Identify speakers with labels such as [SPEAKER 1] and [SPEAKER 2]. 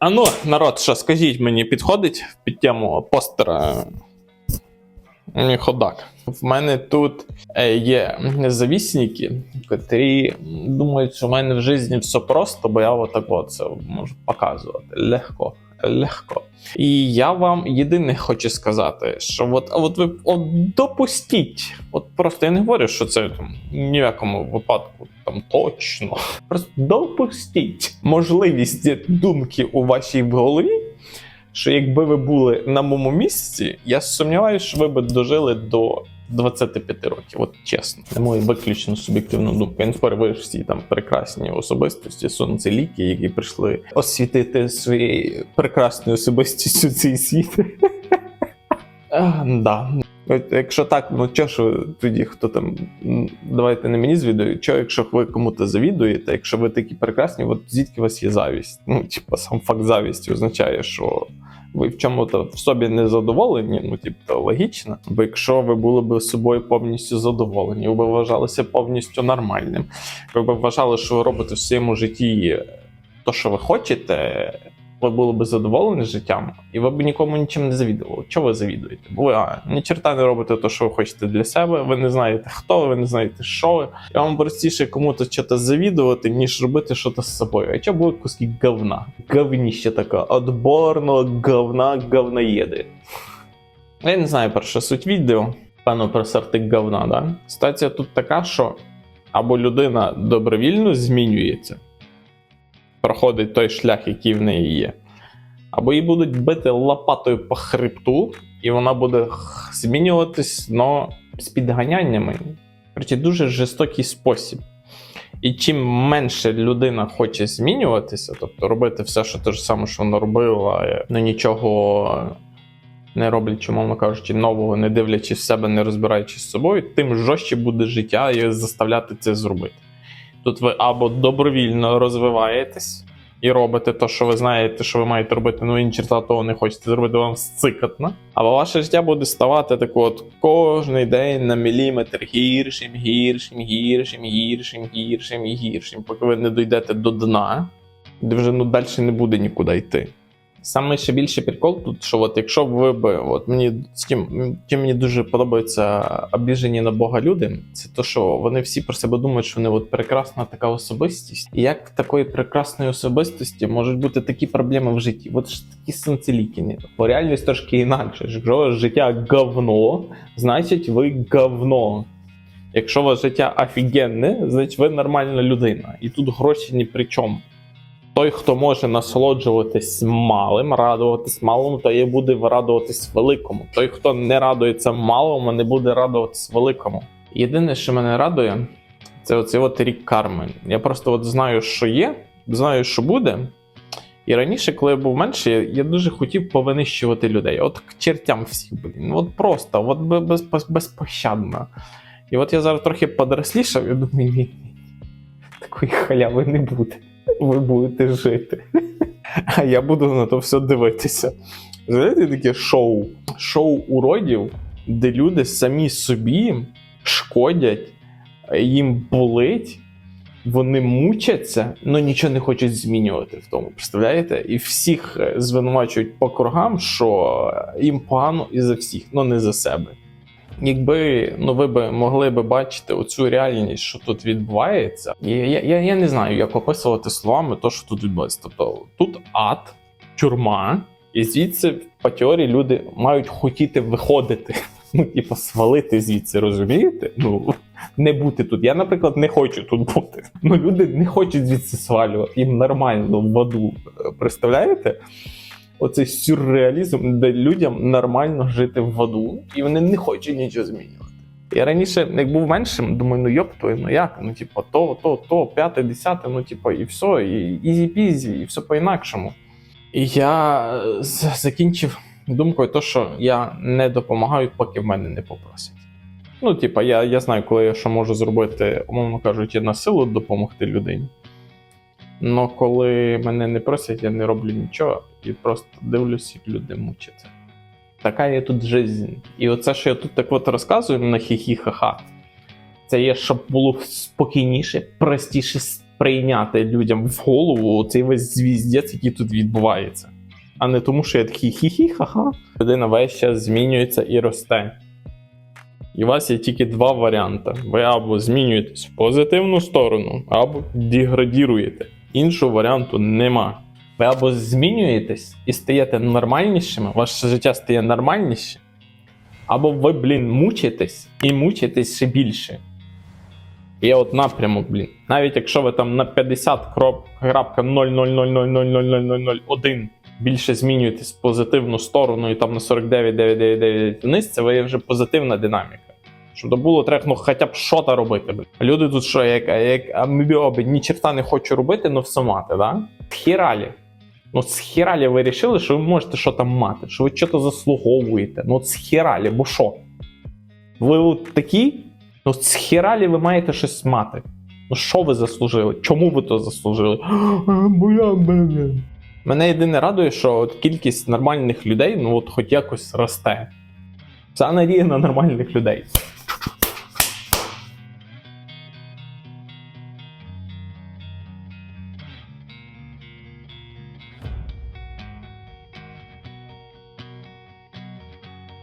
[SPEAKER 1] А ну, народ, що скажіть мені, підходить під тему постера ходак. В мене тут е, є завісники, котрі думають, що в мене в житті все просто, бо я отак от це можу показувати. Легко. Легко. І я вам єдине хочу сказати, що от, от ви от допустіть, от просто я не говорю, що це там якому випадку там точно. Просто допустіть можливість думки у вашій голові, що якби ви були на моєму місці, я сумніваюся, що ви б дожили до 25 років. От чесно, на мою виключно суб'єктивну думку. Не ви ж всі там прекрасні особистості, сонцеліки, які прийшли освітити своєю прекрасною особистістю цей світ. Да. Якщо так, ну чо ж тоді хто там давайте не мені звідує, що якщо ви кому-то завідуєте, якщо ви такі прекрасні, от звідки у вас є завість? Ну, типа, сам факт завісті означає, що ви в чому-то в собі не задоволені, ну типу, логічно. Бо якщо ви були б собою повністю задоволені, ви б вважалися повністю нормальним, ви б вважали, що ви робите в своєму житті то, що ви хочете, ви були б задоволені життям, і ви б нікому нічим не завідували. Чого ви завідуєте? Бо ви а, ні черта не робите те, що ви хочете для себе, ви не знаєте, хто ви, ви не знаєте, що ви. І вам простіше кому-то щось завідувати, ніж робити щось з собою. А чого були куски говна? Говніще таке, отборно говна говноєди. Я не знаю про що суть відео, певно про сорти говна, да? Ситуація тут така, що або людина добровільно змінюється, проходить той шлях, який в неї є, або її будуть бити лопатою по хребту, і вона буде змінюватись, но з підганяннями. Короче, дуже жорстокий спосіб. І чим менше людина хоче змінюватися, тобто робити все, що те ж саме, що вона робила, е, ну нічого не роблячи, мовно кажучи, нового, не дивлячись в себе, не розбираючись з собою, тим жорстче буде життя і заставляти це зробити. Тут ви або добровільно розвиваєтесь і робите те, що ви знаєте, що ви маєте робити, ну і ні черта того не хочете зробити вам сцикатно. Або ваше життя буде ставати так от кожний день на міліметр гіршим, гіршим, гіршим, гіршим, гіршим і гіршим, поки ви не дійдете до дна, де вже ну далі не буде нікуди йти. Саме ще більше прикол тут, що от якщо ви би, от мені з чим, чим мені дуже подобаються обіжені на Бога люди, це то, що вони всі про себе думають, що вони от прекрасна така особистість. І як в такої прекрасної особистості можуть бути такі проблеми в житті? От ж такі санцелікіні. Бо реальність трошки інакше. Якщо життя говно, значить ви говно. Якщо у вас життя офігенне, значить ви нормальна людина. І тут гроші ні при чому. Той, хто може насолоджуватись малим, радуватись малому, той і буде радуватись великому. Той, хто не радується малому, не буде радуватись великому. Єдине, що мене радує, це оцей от рік карми. Я просто от знаю, що є, знаю, що буде. І раніше, коли я був менший, я- я дуже хотів повинищувати людей. От к чертям всіх, блін. От просто, от без, без, безпощадно. І от я зараз трохи подорослішав, і думаю, ні, такої халяви не буде ви будете жити. А я буду на то все дивитися. Знаєте, таке шоу. Шоу уродів, де люди самі собі шкодять, їм болить, вони мучаться, але нічого не хочуть змінювати в тому. Представляєте? І всіх е, звинувачують по кругам, що їм погано і за всіх, але не за себе. Якби ну ви б могли би бачити оцю реальність, що тут відбувається, я, я, я, я не знаю, як описувати словами те, що тут відбувається. Тобто тут ад, тюрма, і звідси по теорії люди мають хотіти виходити. Ну, типу, свалити звідси, розумієте? Ну не бути тут. Я, наприклад, не хочу тут бути. Ну люди не хочуть звідси свалювати. Їм нормально в аду. Представляєте? Оцей сюрреалізм, де людям нормально жити в аду, і вони не хочуть нічого змінювати. Я раніше, як був меншим, думаю, ну йоп твою, ну як? Ну, типу, то, то, то, п'яте, десяте, ну, типу, і все, і ізі-пізі, і все по-інакшому. І я е, закінчив думкою, то, що я не допомагаю, поки в мене не попросять. Ну, типа, я, я знаю, коли я що можу зробити, умовно кажучи, на силу допомогти людині. Но коли мене не просять, я не роблю нічого і просто дивлюсь, як люди мучаться. Така є тут жизнь. І оце, що я тут так от розказую на хі-хі-ха-ха, це є, щоб було спокійніше, простіше, прийняти людям в голову цей весь звіздець, який тут відбувається. А не тому, що я такий хі-хі, ха-ха. Людина весь час змінюється і росте. І у вас є тільки два варіанти: ви або змінюєтесь в позитивну сторону, або деградіруєте. Іншого варіанту нема. Ви або змінюєтесь і стаєте нормальнішими, ваше життя стає нормальніше, або ви, блін, мучитесь і мучитесь ще більше. Є от напрямок, блін. Навіть якщо ви там на 50 кроп, крапка 0,000000001 більше змінюєтесь в позитивну сторону і там на 49,999 вниз, це ви вже позитивна динаміка. Щоб то було, треба ну, хоча б що то робити. Блін. Люди тут що, як, як амебіоби, ні черта не хочу робити, ну все мати, да? Хіралі. Ну, з хіралі ви вирішили, що ви можете що там мати, що ви щось заслуговуєте. Ну, от з хіралі, бо що? Ви от такі, ну з хіралі ви маєте щось мати. Ну, що ви заслужили? Чому ви то заслужили? Бо я мене. Єдине радує, що от кількість нормальних людей, ну от хоч якось росте. Це надія на нормальних людей.